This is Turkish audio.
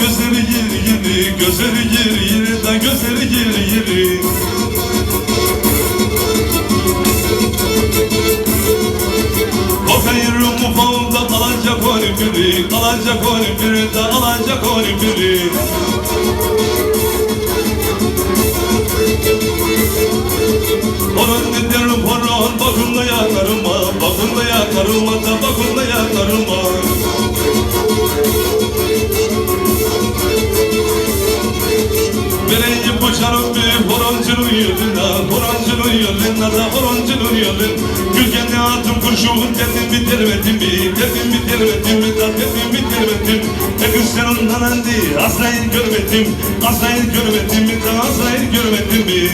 gözleri yeri yeri Gözleri yeri yeri da gözleri yeri yeri Bakayırım bu falda kalacak onu biri Kalacak onu biri da alacak onu biri. Horon dedim horon bakımda yakarıma Bakımda yakarıma da bakımda yakarıma Çarım bir horoncunun yoluna Horoncunun yoluna da horoncunun yolun Gülgenli atım kurşun dedim mi dermedim mi Dedim mi dermedim mi da dedim mi dermedim E sen ondan andi Azrail görmedim. Azrail görmedim mi da Azrail görmedim mi